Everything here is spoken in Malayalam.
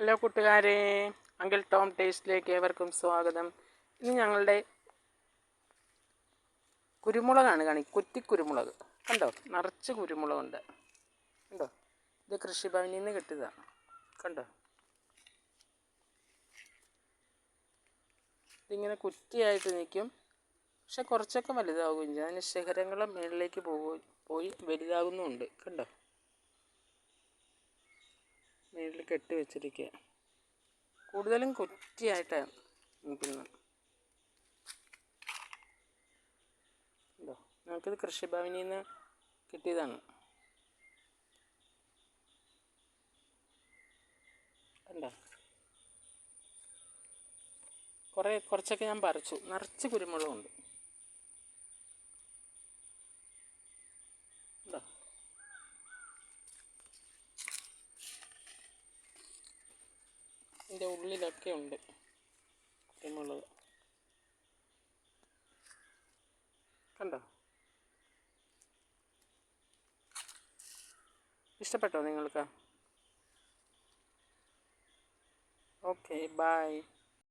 ഹലോ കൂട്ടുകാരെ അങ്കിൾ ടോം ടേസ്റ്റിലേക്ക് ഏവർക്കും സ്വാഗതം. ഇനി ഞങ്ങളുടെ കുരുമുളകാണ് കാണി കുറ്റിക്കുരുമുളക്. കണ്ടോ? നിറച്ച് കുരുമുളകുണ്ട്. കണ്ടോ? ഇത് കൃഷിഭവനിൽ നിന്ന് കിട്ടിയതാണ്. കണ്ടോ? ഇതിങ്ങനെ കുറ്റിയായിട്ട് നിൽക്കും. പക്ഷെ കുറച്ചൊക്കെ വലുതാവുകയും ചെയ്യും. അതിന് ശിഖരങ്ങളും മുകളിലേക്ക് പോകും പോയി വലുതാകുന്നുമുണ്ട് കണ്ടോ? മേളിൽ കെട്ടി വെച്ചിരിക്കുക. കൂടുതലും കുറ്റിയായിട്ടാണ് നിൽക്കുന്നത്. ഉണ്ടോ നമുക്കിത് കൃഷിഭവനിൽ നിന്ന് കിട്ടിയതാണ്. കണ്ടോ? കുറേ കുറച്ചൊക്കെ ഞാൻ പറിച്ചു. നിറച്ച് കുരുമുളകുണ്ട് ഉണ്ടോ ഇതിന്റെ ഉള്ളിലൊക്കെ ഉണ്ട് കുരുമുളക്. കണ്ടോ? ഇഷ്ടപ്പെട്ടോ നിങ്ങൾക്ക്? Okay bye